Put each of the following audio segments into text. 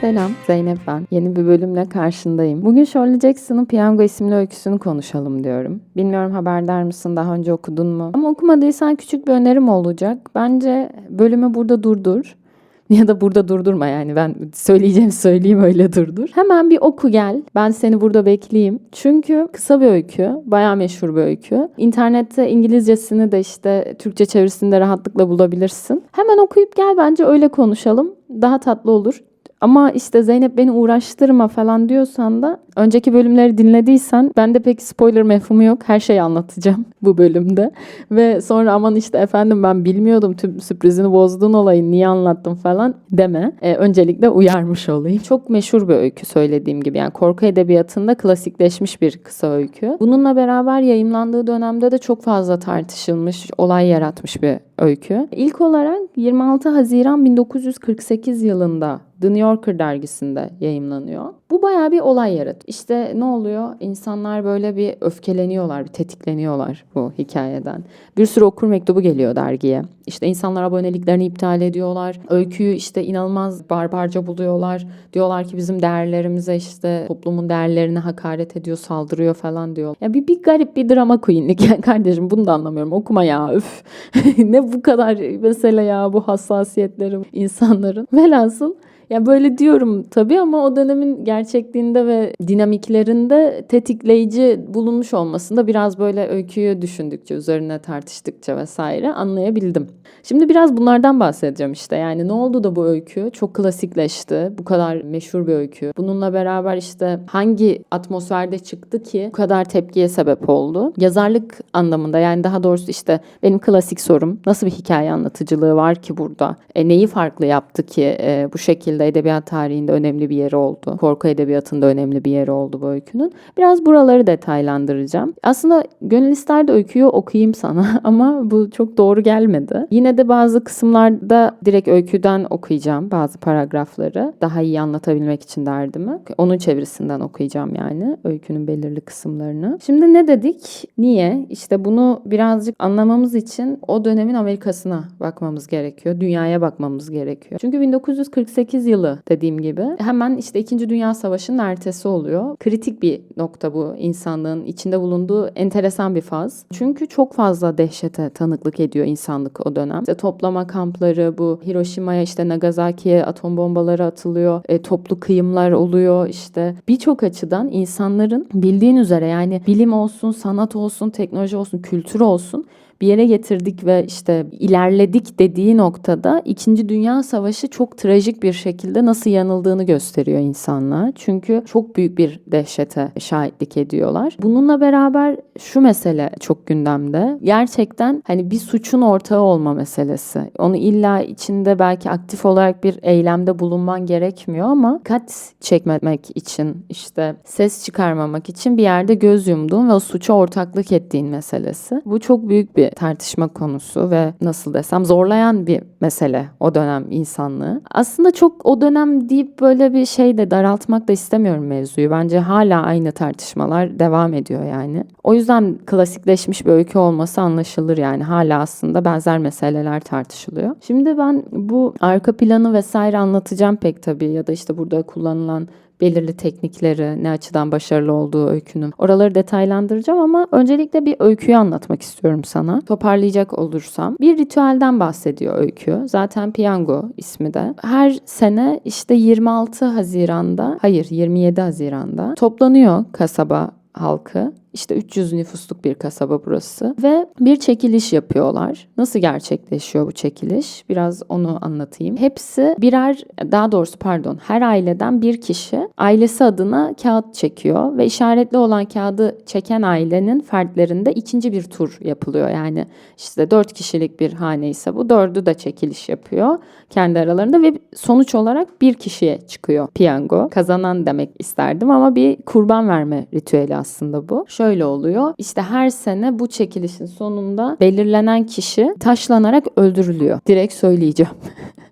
Selam, Zeynep ben. Yeni bir bölümle karşındayım. Bugün Shirley Jackson'ın Piyango isimli öyküsünü konuşalım diyorum. Bilmiyorum haberdar mısın, daha önce okudun mu? Ama okumadıysan küçük bir önerim olacak. Bence bölümü burada durdur. Ya da burada durdurma yani ben söyleyeceğim söyleyeyim öyle durdur. Hemen bir oku gel. Ben seni burada bekleyeyim. Çünkü kısa bir öykü. Bayağı meşhur bir öykü. İnternette İngilizcesini de işte Türkçe çevirisini de rahatlıkla bulabilirsin. Hemen okuyup gel bence öyle konuşalım. Daha tatlı olur. Ama işte Zeynep beni uğraştırma falan diyorsan da önceki bölümleri dinlediysen bende pek spoiler mefhumu yok. Her şeyi anlatacağım bu bölümde. Ve sonra aman işte efendim ben bilmiyordum tüm sürprizini bozduğun olayı niye anlattım falan deme. Ee, öncelikle uyarmış olayım. Çok meşhur bir öykü söylediğim gibi. Yani korku edebiyatında klasikleşmiş bir kısa öykü. Bununla beraber yayımlandığı dönemde de çok fazla tartışılmış, olay yaratmış bir öykü. İlk olarak 26 Haziran 1948 yılında The New Yorker dergisinde yayımlanıyor. Bu bayağı bir olay yaratıyor. İşte ne oluyor? İnsanlar böyle bir öfkeleniyorlar, bir tetikleniyorlar bu hikayeden. Bir sürü okur mektubu geliyor dergiye. İşte insanlar aboneliklerini iptal ediyorlar. Öyküyü işte inanılmaz barbarca buluyorlar. Diyorlar ki bizim değerlerimize işte toplumun değerlerine hakaret ediyor, saldırıyor falan diyor. Ya bir, bir garip bir drama queenlik. Yani kardeşim bunu da anlamıyorum. Okuma ya üf. ne bu kadar mesele ya bu hassasiyetleri insanların. Velhasıl ya böyle diyorum tabii ama o dönemin gerçekliğinde ve dinamiklerinde tetikleyici bulunmuş olmasında biraz böyle öyküyü düşündükçe, üzerine tartıştıkça vesaire anlayabildim. Şimdi biraz bunlardan bahsedeceğim işte. Yani ne oldu da bu öykü çok klasikleşti. Bu kadar meşhur bir öykü. Bununla beraber işte hangi atmosferde çıktı ki bu kadar tepkiye sebep oldu? Yazarlık anlamında yani daha doğrusu işte benim klasik sorum nasıl bir hikaye anlatıcılığı var ki burada? E, neyi farklı yaptı ki e, bu şekilde edebiyat tarihinde önemli bir yeri oldu? Korku edebiyatında önemli bir yeri oldu bu öykünün. Biraz buraları detaylandıracağım. Aslında gönül ister de öyküyü okuyayım sana ama bu çok doğru gelmedi. Yine de bazı kısımlarda direkt öyküden okuyacağım bazı paragrafları. Daha iyi anlatabilmek için derdimi. Onun çevirisinden okuyacağım yani öykünün belirli kısımlarını. Şimdi ne dedik? Niye? İşte bunu birazcık anlamamız için o dönemin Amerika'sına bakmamız gerekiyor. Dünyaya bakmamız gerekiyor. Çünkü 1948 yılı dediğim gibi hemen işte 2. Dünya Savaşı'nın ertesi oluyor. Kritik bir nokta bu insanlığın içinde bulunduğu enteresan bir faz. Çünkü çok fazla dehşete tanıklık ediyor insanlık o dönem. İşte toplama kampları bu Hiroşima'ya işte Nagasaki'ye atom bombaları atılıyor. E, toplu kıyımlar oluyor işte. Birçok açıdan insanların bildiğin üzere yani bilim olsun, sanat olsun, teknoloji olsun, kültür olsun bir yere getirdik ve işte ilerledik dediği noktada 2. Dünya Savaşı çok trajik bir şekilde nasıl yanıldığını gösteriyor insanlar. Çünkü çok büyük bir dehşete şahitlik ediyorlar. Bununla beraber şu mesele çok gündemde. Gerçekten hani bir suçun ortağı olma meselesi. Onu illa içinde belki aktif olarak bir eylemde bulunman gerekmiyor ama kat çekmemek için işte ses çıkarmamak için bir yerde göz yumduğun ve o suça ortaklık ettiğin meselesi. Bu çok büyük bir tartışma konusu ve nasıl desem zorlayan bir mesele o dönem insanlığı. Aslında çok o dönem deyip böyle bir şey de daraltmak da istemiyorum mevzuyu. Bence hala aynı tartışmalar devam ediyor yani. O yüzden klasikleşmiş bir öykü olması anlaşılır yani. Hala aslında benzer meseleler tartışılıyor. Şimdi ben bu arka planı vesaire anlatacağım pek tabii ya da işte burada kullanılan belirli teknikleri, ne açıdan başarılı olduğu öykünün. Oraları detaylandıracağım ama öncelikle bir öyküyü anlatmak istiyorum sana. Toparlayacak olursam. Bir ritüelden bahsediyor öykü. Zaten Piyango ismi de. Her sene işte 26 Haziran'da, hayır 27 Haziran'da toplanıyor kasaba halkı. İşte 300 nüfusluk bir kasaba burası ve bir çekiliş yapıyorlar. Nasıl gerçekleşiyor bu çekiliş? Biraz onu anlatayım. Hepsi birer daha doğrusu pardon her aileden bir kişi ailesi adına kağıt çekiyor ve işaretli olan kağıdı çeken ailenin fertlerinde ikinci bir tur yapılıyor. Yani işte dört kişilik bir hane ise bu dördü de çekiliş yapıyor kendi aralarında ve sonuç olarak bir kişiye çıkıyor piyango. Kazanan demek isterdim ama bir kurban verme ritüeli aslında bu şöyle oluyor. İşte her sene bu çekilişin sonunda belirlenen kişi taşlanarak öldürülüyor. Direkt söyleyeceğim.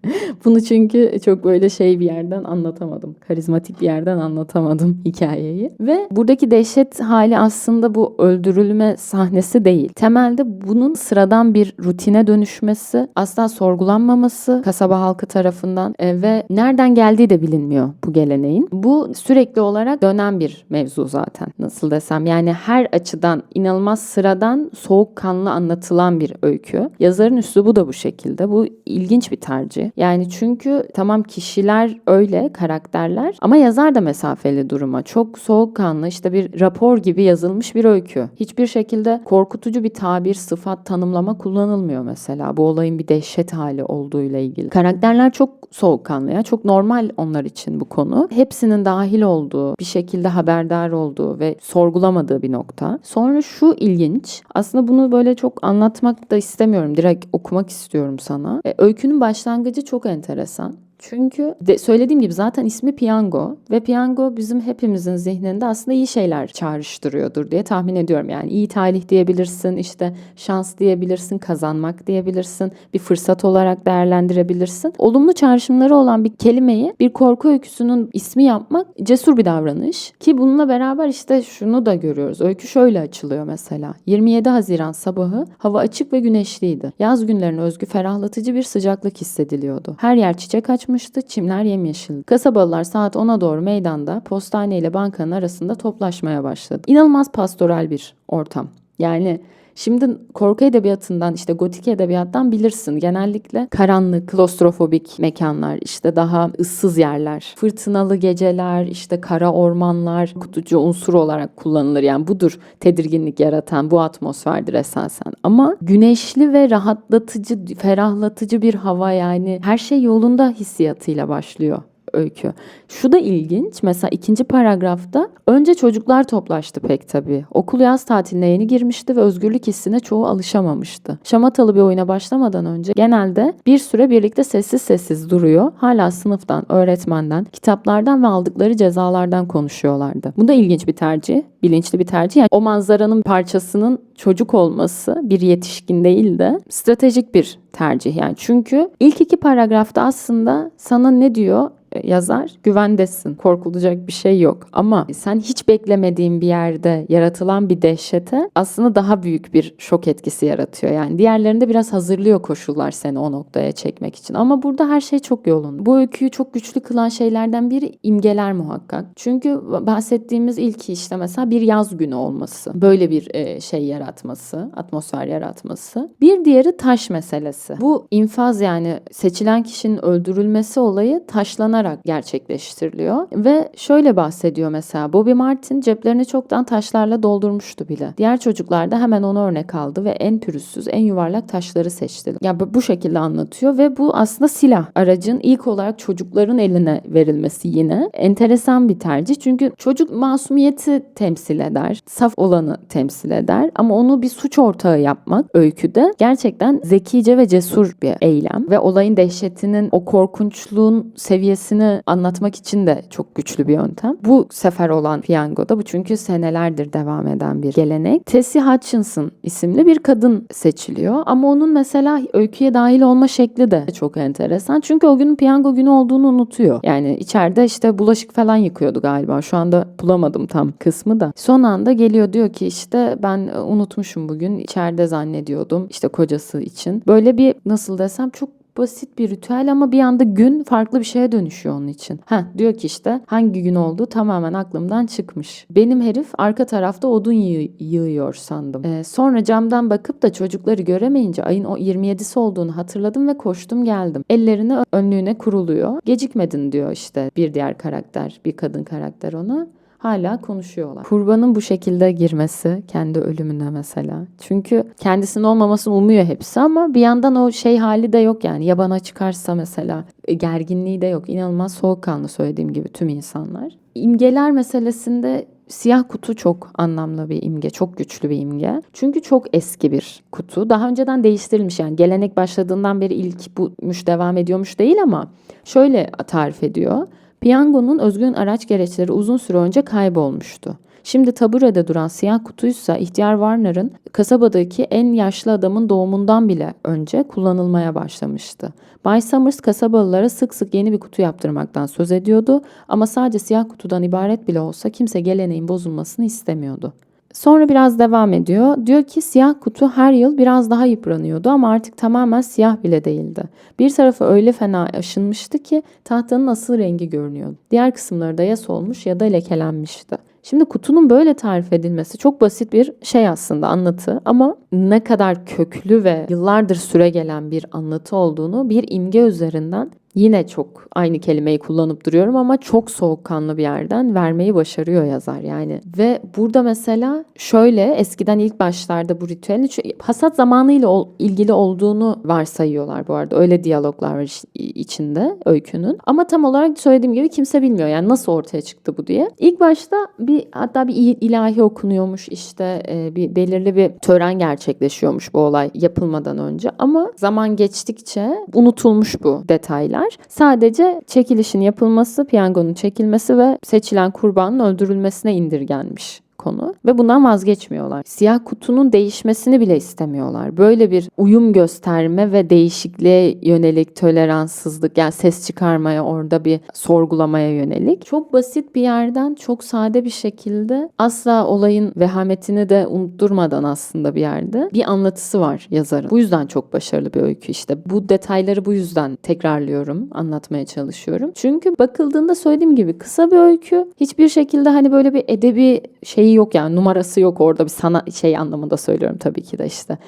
Bunu çünkü çok böyle şey bir yerden anlatamadım. Karizmatik bir yerden anlatamadım hikayeyi. Ve buradaki dehşet hali aslında bu öldürülme sahnesi değil. Temelde bunun sıradan bir rutine dönüşmesi, asla sorgulanmaması kasaba halkı tarafından e, ve nereden geldiği de bilinmiyor bu geleneğin. Bu sürekli olarak dönen bir mevzu zaten. Nasıl desem yani her açıdan inanılmaz sıradan soğukkanlı anlatılan bir öykü. Yazarın üslubu da bu şekilde. Bu ilginç bir tercih. Yani çünkü tamam kişiler öyle karakterler ama yazar da mesafeli duruma. Çok soğukkanlı işte bir rapor gibi yazılmış bir öykü. Hiçbir şekilde korkutucu bir tabir, sıfat, tanımlama kullanılmıyor mesela. Bu olayın bir dehşet hali olduğuyla ilgili. Karakterler çok soğukkanlı ya. Çok normal onlar için bu konu. Hepsinin dahil olduğu, bir şekilde haberdar olduğu ve sorgulamadığı bir nokta. Sonra şu ilginç. Aslında bunu böyle çok anlatmak da istemiyorum. Direkt okumak istiyorum sana. E, öykünün başlangıcı çok enteresan. Çünkü de söylediğim gibi zaten ismi piyango ve piyango bizim hepimizin zihninde aslında iyi şeyler çağrıştırıyordur diye tahmin ediyorum. Yani iyi talih diyebilirsin, işte şans diyebilirsin, kazanmak diyebilirsin, bir fırsat olarak değerlendirebilirsin. Olumlu çağrışımları olan bir kelimeyi bir korku öyküsünün ismi yapmak cesur bir davranış. Ki bununla beraber işte şunu da görüyoruz. Öykü şöyle açılıyor mesela. 27 Haziran sabahı hava açık ve güneşliydi. Yaz günlerine özgü ferahlatıcı bir sıcaklık hissediliyordu. Her yer çiçek aç açmıştı, çimler yemyeşildi. Kasabalılar saat 10'a doğru meydanda postane ile bankanın arasında toplaşmaya başladı. İnanılmaz pastoral bir ortam. Yani Şimdi korku edebiyatından işte gotik edebiyattan bilirsin. Genellikle karanlık, klostrofobik mekanlar, işte daha ıssız yerler, fırtınalı geceler, işte kara ormanlar kutucu unsur olarak kullanılır. Yani budur tedirginlik yaratan bu atmosferdir esasen. Ama güneşli ve rahatlatıcı, ferahlatıcı bir hava yani her şey yolunda hissiyatıyla başlıyor öykü. Şu da ilginç. Mesela ikinci paragrafta önce çocuklar toplaştı pek tabii. Okul yaz tatiline yeni girmişti ve özgürlük hissine çoğu alışamamıştı. Şamatalı bir oyuna başlamadan önce genelde bir süre birlikte sessiz sessiz duruyor. Hala sınıftan, öğretmenden, kitaplardan ve aldıkları cezalardan konuşuyorlardı. Bu da ilginç bir tercih, bilinçli bir tercih. Yani o manzaranın parçasının çocuk olması bir yetişkin değil de stratejik bir tercih yani. Çünkü ilk iki paragrafta aslında sana ne diyor? Yazar güvendesin. Korkulacak bir şey yok. Ama sen hiç beklemediğin bir yerde yaratılan bir dehşete aslında daha büyük bir şok etkisi yaratıyor. Yani diğerlerinde biraz hazırlıyor koşullar seni o noktaya çekmek için. Ama burada her şey çok yolunda. Bu öyküyü çok güçlü kılan şeylerden biri imgeler muhakkak. Çünkü bahsettiğimiz ilk işte mesela bir yaz günü olması. Böyle bir e, şey yaratması, atmosfer yaratması. Bir diğeri taş meselesi. Bu infaz yani seçilen kişinin öldürülmesi olayı taşlanan kullanarak gerçekleştiriliyor. Ve şöyle bahsediyor mesela Bobby Martin ceplerini çoktan taşlarla doldurmuştu bile. Diğer çocuklar da hemen onu örnek aldı ve en pürüzsüz, en yuvarlak taşları seçti. Yani bu şekilde anlatıyor ve bu aslında silah. Aracın ilk olarak çocukların eline verilmesi yine enteresan bir tercih. Çünkü çocuk masumiyeti temsil eder, saf olanı temsil eder ama onu bir suç ortağı yapmak öyküde gerçekten zekice ve cesur bir eylem ve olayın dehşetinin o korkunçluğun seviyesi hikayesini anlatmak için de çok güçlü bir yöntem. Bu sefer olan piyangoda bu çünkü senelerdir devam eden bir gelenek. Tessie Hutchinson isimli bir kadın seçiliyor ama onun mesela öyküye dahil olma şekli de çok enteresan. Çünkü o günün piyango günü olduğunu unutuyor. Yani içeride işte bulaşık falan yıkıyordu galiba. Şu anda bulamadım tam kısmı da. Son anda geliyor diyor ki işte ben unutmuşum bugün içeride zannediyordum işte kocası için. Böyle bir nasıl desem çok basit bir ritüel ama bir anda gün farklı bir şeye dönüşüyor onun için. Ha diyor ki işte hangi gün olduğu tamamen aklımdan çıkmış. Benim herif arka tarafta odun yığ yığıyor sandım. Ee, sonra camdan bakıp da çocukları göremeyince ayın o 27'si olduğunu hatırladım ve koştum geldim. Ellerini önlüğüne kuruluyor. Gecikmedin diyor işte bir diğer karakter, bir kadın karakter ona hala konuşuyorlar. Kurbanın bu şekilde girmesi kendi ölümüne mesela. Çünkü kendisinin olmamasını umuyor hepsi ama bir yandan o şey hali de yok yani. Ya bana çıkarsa mesela e, gerginliği de yok. İnanılmaz soğukkanlı söylediğim gibi tüm insanlar. İmgeler meselesinde Siyah kutu çok anlamlı bir imge, çok güçlü bir imge. Çünkü çok eski bir kutu. Daha önceden değiştirilmiş yani gelenek başladığından beri ilk buymuş devam ediyormuş değil ama şöyle tarif ediyor. Piyangonun özgün araç gereçleri uzun süre önce kaybolmuştu. Şimdi taburede duran siyah kutuysa ihtiyar Warner'ın kasabadaki en yaşlı adamın doğumundan bile önce kullanılmaya başlamıştı. Bay Summers kasabalılara sık sık yeni bir kutu yaptırmaktan söz ediyordu ama sadece siyah kutudan ibaret bile olsa kimse geleneğin bozulmasını istemiyordu. Sonra biraz devam ediyor. Diyor ki siyah kutu her yıl biraz daha yıpranıyordu ama artık tamamen siyah bile değildi. Bir tarafı öyle fena aşınmıştı ki tahtanın asıl rengi görünüyordu. Diğer kısımları da ya solmuş ya da lekelenmişti. Şimdi kutunun böyle tarif edilmesi çok basit bir şey aslında anlatı ama ne kadar köklü ve yıllardır süre gelen bir anlatı olduğunu bir imge üzerinden yine çok aynı kelimeyi kullanıp duruyorum ama çok soğukkanlı bir yerden vermeyi başarıyor yazar yani. Ve burada mesela şöyle eskiden ilk başlarda bu ritüelin hasat zamanıyla ilgili olduğunu varsayıyorlar bu arada. Öyle diyaloglar var iç, içinde öykünün. Ama tam olarak söylediğim gibi kimse bilmiyor yani nasıl ortaya çıktı bu diye. İlk başta bir hatta bir ilahi okunuyormuş işte e, bir belirli bir tören gerçekleşiyormuş bu olay yapılmadan önce ama zaman geçtikçe unutulmuş bu detaylar. Sadece çekilişin yapılması, piyangonun çekilmesi ve seçilen kurbanın öldürülmesine indirgenmiş konu ve bundan vazgeçmiyorlar. Siyah kutunun değişmesini bile istemiyorlar. Böyle bir uyum gösterme ve değişikliğe yönelik toleranssızlık yani ses çıkarmaya orada bir sorgulamaya yönelik çok basit bir yerden çok sade bir şekilde asla olayın vehametini de unutturmadan aslında bir yerde bir anlatısı var yazarın. Bu yüzden çok başarılı bir öykü işte. Bu detayları bu yüzden tekrarlıyorum, anlatmaya çalışıyorum. Çünkü bakıldığında söylediğim gibi kısa bir öykü. Hiçbir şekilde hani böyle bir edebi şeyi yok yani numarası yok orada. Bir sana şey anlamında söylüyorum tabii ki de işte.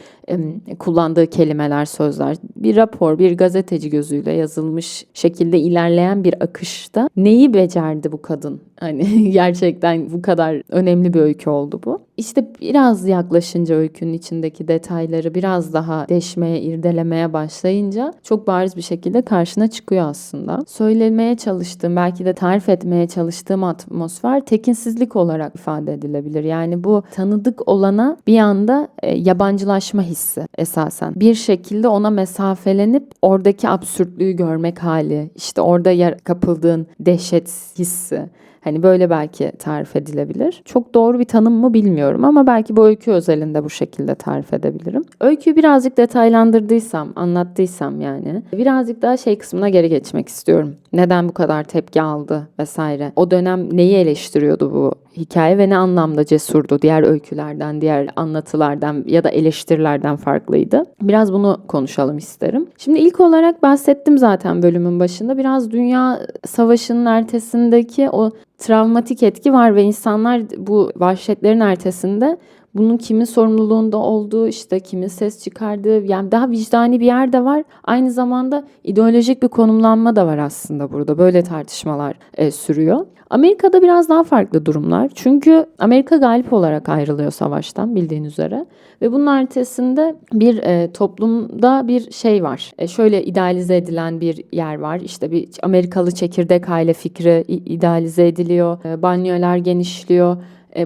Kullandığı kelimeler sözler. Bir rapor bir gazeteci gözüyle yazılmış şekilde ilerleyen bir akışta neyi becerdi bu kadın? Hani gerçekten bu kadar önemli bir öykü oldu bu işte biraz yaklaşınca öykünün içindeki detayları biraz daha deşmeye irdelemeye başlayınca çok bariz bir şekilde karşına çıkıyor aslında söylemeye çalıştığım belki de tarif etmeye çalıştığım atmosfer tekinsizlik olarak ifade edilebilir. Yani bu tanıdık olana bir anda e, yabancılaşma hissi esasen. Bir şekilde ona mesafelenip oradaki absürtlüğü görmek hali, işte orada yer kapıldığın dehşet hissi. Hani böyle belki tarif edilebilir. Çok doğru bir tanım mı bilmiyorum ama belki bu öykü özelinde bu şekilde tarif edebilirim. Öyküyü birazcık detaylandırdıysam, anlattıysam yani birazcık daha şey kısmına geri geçmek istiyorum. Neden bu kadar tepki aldı vesaire. O dönem neyi eleştiriyordu bu hikaye ve ne anlamda cesurdu diğer öykülerden, diğer anlatılardan ya da eleştirilerden farklıydı. Biraz bunu konuşalım isterim. Şimdi ilk olarak bahsettim zaten bölümün başında. Biraz dünya savaşının ertesindeki o travmatik etki var ve insanlar bu vahşetlerin ertesinde bunun kimin sorumluluğunda olduğu, işte kimin ses çıkardığı, yani daha vicdani bir yer de var. Aynı zamanda ideolojik bir konumlanma da var aslında burada. Böyle tartışmalar e, sürüyor. Amerika'da biraz daha farklı durumlar. Çünkü Amerika galip olarak ayrılıyor savaştan bildiğin üzere. Ve bunun ertesinde bir e, toplumda bir şey var. E, şöyle idealize edilen bir yer var. İşte bir Amerikalı çekirdek aile fikri idealize ediliyor. E, banyolar genişliyor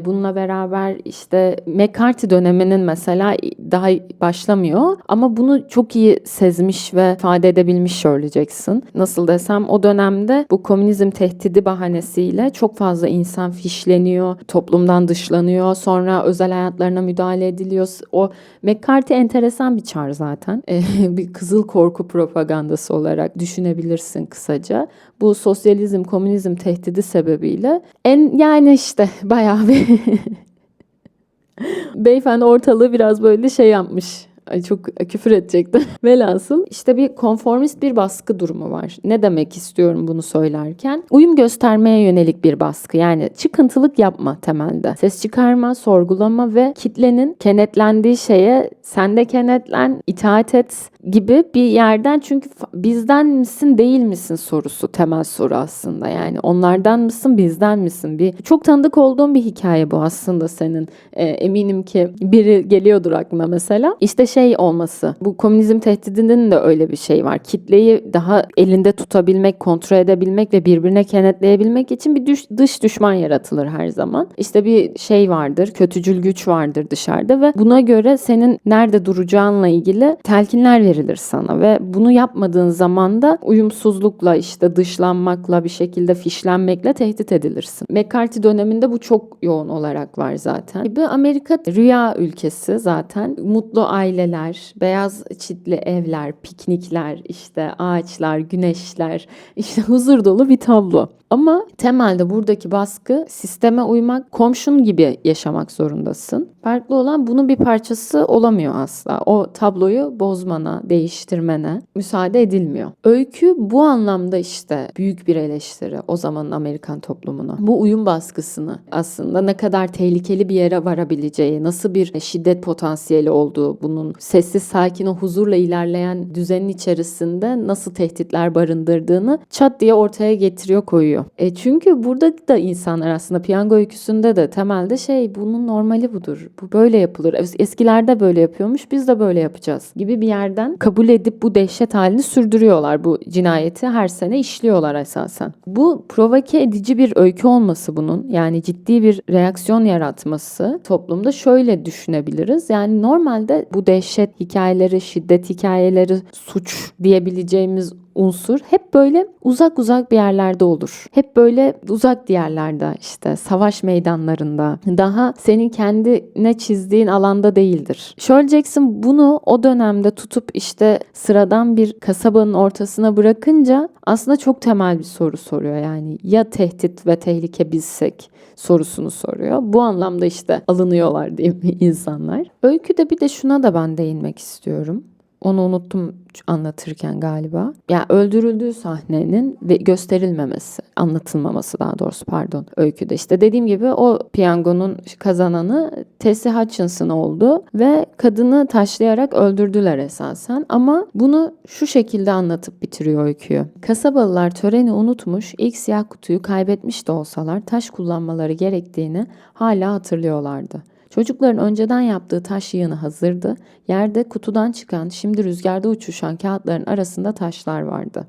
bununla beraber işte McCarthy döneminin mesela daha başlamıyor ama bunu çok iyi sezmiş ve ifade edebilmiş Shirley Jackson. Nasıl desem o dönemde bu komünizm tehdidi bahanesiyle çok fazla insan fişleniyor, toplumdan dışlanıyor, sonra özel hayatlarına müdahale ediliyor. O McCarthy enteresan bir çar zaten. E, bir kızıl korku propagandası olarak düşünebilirsin kısaca. Bu sosyalizm, komünizm tehdidi sebebiyle en yani işte bayağı Beyefendi ortalığı biraz böyle şey yapmış. Ay çok küfür edecektim. Velhasıl işte bir konformist bir baskı durumu var. Ne demek istiyorum bunu söylerken? Uyum göstermeye yönelik bir baskı. Yani çıkıntılık yapma temelde. Ses çıkarma, sorgulama ve kitlenin kenetlendiği şeye sen de kenetlen, itaat et gibi bir yerden çünkü bizden misin değil misin sorusu temel soru aslında yani onlardan mısın bizden misin bir çok tanıdık olduğum bir hikaye bu aslında senin e, eminim ki biri geliyordur aklına mesela işte şey olması. Bu komünizm tehdidinin de öyle bir şey var. Kitleyi daha elinde tutabilmek, kontrol edebilmek ve birbirine kenetleyebilmek için bir düş, dış düşman yaratılır her zaman. İşte bir şey vardır, kötücül güç vardır dışarıda ve buna göre senin nerede duracağınla ilgili telkinler verilir sana ve bunu yapmadığın zaman da uyumsuzlukla işte dışlanmakla bir şekilde fişlenmekle tehdit edilirsin. McCarthy döneminde bu çok yoğun olarak var zaten. Gibi Amerika rüya ülkesi zaten. Mutlu aileler, beyaz çitli evler, piknikler, işte ağaçlar, güneşler, işte huzur dolu bir tablo. Ama temelde buradaki baskı sisteme uymak, komşun gibi yaşamak zorundasın. Farklı olan bunun bir parçası olamıyor asla. O tabloyu bozmana, değiştirmene müsaade edilmiyor. Öykü bu anlamda işte büyük bir eleştiri o zamanın Amerikan toplumuna. Bu uyum baskısını aslında ne kadar tehlikeli bir yere varabileceği, nasıl bir şiddet potansiyeli olduğu, bunun sessiz sakin o huzurla ilerleyen düzenin içerisinde nasıl tehditler barındırdığını çat diye ortaya getiriyor koyuyor. E çünkü burada da insanlar aslında piyango öyküsünde de temelde şey bunun normali budur. Bu böyle yapılır. Eskilerde böyle yapıyormuş biz de böyle yapacağız gibi bir yerden kabul edip bu dehşet halini sürdürüyorlar. Bu cinayeti her sene işliyorlar esasen. Bu provoke edici bir öykü olması bunun yani ciddi bir reaksiyon yaratması toplumda şöyle düşünebiliriz. Yani normalde bu dehşet hikayeleri, şiddet hikayeleri, suç diyebileceğimiz unsur hep böyle uzak uzak bir yerlerde olur. Hep böyle uzak diğerlerde işte savaş meydanlarında daha senin kendine çizdiğin alanda değildir. Shirley Jackson bunu o dönemde tutup işte sıradan bir kasabanın ortasına bırakınca aslında çok temel bir soru soruyor yani ya tehdit ve tehlike bizsek sorusunu soruyor. Bu anlamda işte alınıyorlar diyeyim insanlar. Öyküde bir de şuna da ben değinmek istiyorum. Onu unuttum anlatırken galiba. Yani öldürüldüğü sahnenin ve gösterilmemesi, anlatılmaması daha doğrusu pardon öyküde. işte dediğim gibi o piyangonun kazananı Tessie Hutchinson oldu ve kadını taşlayarak öldürdüler esasen ama bunu şu şekilde anlatıp bitiriyor öyküyü. Kasabalılar töreni unutmuş, ilk siyah kutuyu kaybetmiş de olsalar taş kullanmaları gerektiğini hala hatırlıyorlardı. Çocukların önceden yaptığı taş yığını hazırdı. Yerde kutudan çıkan, şimdi rüzgarda uçuşan kağıtların arasında taşlar vardı.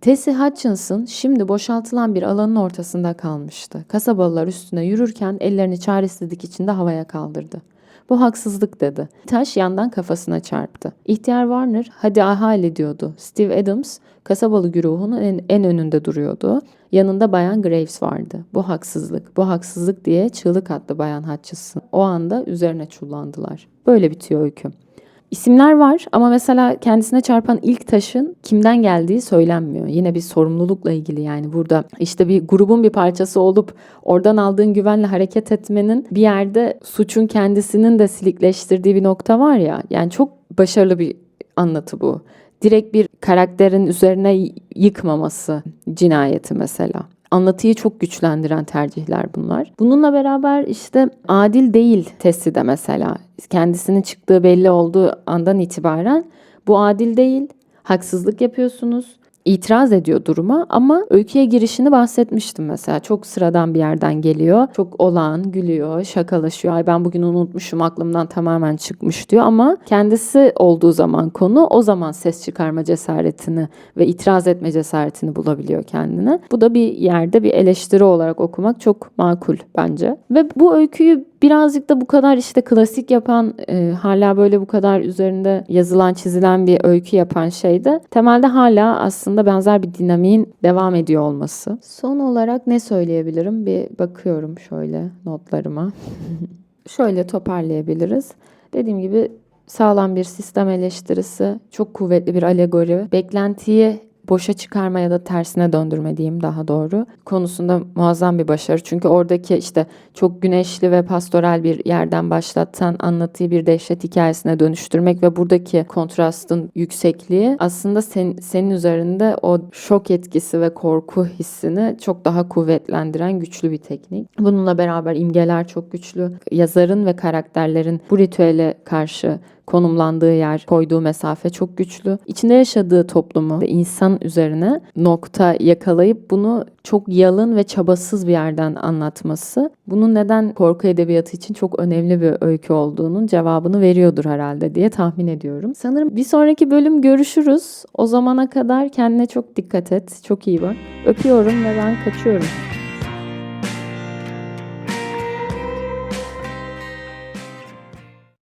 Tessie Hutchinson şimdi boşaltılan bir alanın ortasında kalmıştı. Kasabalılar üstüne yürürken ellerini çaresizlik içinde havaya kaldırdı. Bu haksızlık dedi. Taş yandan kafasına çarptı. İhtiyar Warner hadi ahale diyordu. Steve Adams kasabalı güruhunun en, en önünde duruyordu. Yanında Bayan Graves vardı. Bu haksızlık, bu haksızlık diye çığlık attı Bayan Hutchinson. O anda üzerine çullandılar. Böyle bitiyor öykü. İsimler var ama mesela kendisine çarpan ilk taşın kimden geldiği söylenmiyor. Yine bir sorumlulukla ilgili yani burada işte bir grubun bir parçası olup oradan aldığın güvenle hareket etmenin bir yerde suçun kendisinin de silikleştirdiği bir nokta var ya. Yani çok başarılı bir anlatı bu. Direkt bir karakterin üzerine yıkmaması cinayeti mesela anlatıyı çok güçlendiren tercihler bunlar. Bununla beraber işte adil değil testi de mesela kendisinin çıktığı belli olduğu andan itibaren bu adil değil, haksızlık yapıyorsunuz, itiraz ediyor duruma ama öyküye girişini bahsetmiştim mesela. Çok sıradan bir yerden geliyor. Çok olağan, gülüyor, şakalaşıyor. Ay ben bugün unutmuşum aklımdan tamamen çıkmış diyor ama kendisi olduğu zaman konu o zaman ses çıkarma cesaretini ve itiraz etme cesaretini bulabiliyor kendine. Bu da bir yerde bir eleştiri olarak okumak çok makul bence. Ve bu öyküyü birazcık da bu kadar işte klasik yapan e, hala böyle bu kadar üzerinde yazılan çizilen bir öykü yapan şey de temelde hala aslında benzer bir dinamiğin devam ediyor olması. Son olarak ne söyleyebilirim? Bir bakıyorum şöyle notlarıma. şöyle toparlayabiliriz. Dediğim gibi sağlam bir sistem eleştirisi, çok kuvvetli bir alegori, beklentiyi boşa çıkarma ya da tersine döndürme diyeyim daha doğru konusunda muazzam bir başarı. Çünkü oradaki işte çok güneşli ve pastoral bir yerden başlatan anlatıyı bir dehşet hikayesine dönüştürmek ve buradaki kontrastın yüksekliği aslında sen, senin üzerinde o şok etkisi ve korku hissini çok daha kuvvetlendiren güçlü bir teknik. Bununla beraber imgeler çok güçlü. Yazarın ve karakterlerin bu ritüele karşı konumlandığı yer, koyduğu mesafe çok güçlü. İçinde yaşadığı toplumu ve insan üzerine nokta yakalayıp bunu çok yalın ve çabasız bir yerden anlatması bunun neden korku edebiyatı için çok önemli bir öykü olduğunun cevabını veriyordur herhalde diye tahmin ediyorum. Sanırım bir sonraki bölüm görüşürüz. O zamana kadar kendine çok dikkat et. Çok iyi bak. Öpüyorum ve ben kaçıyorum.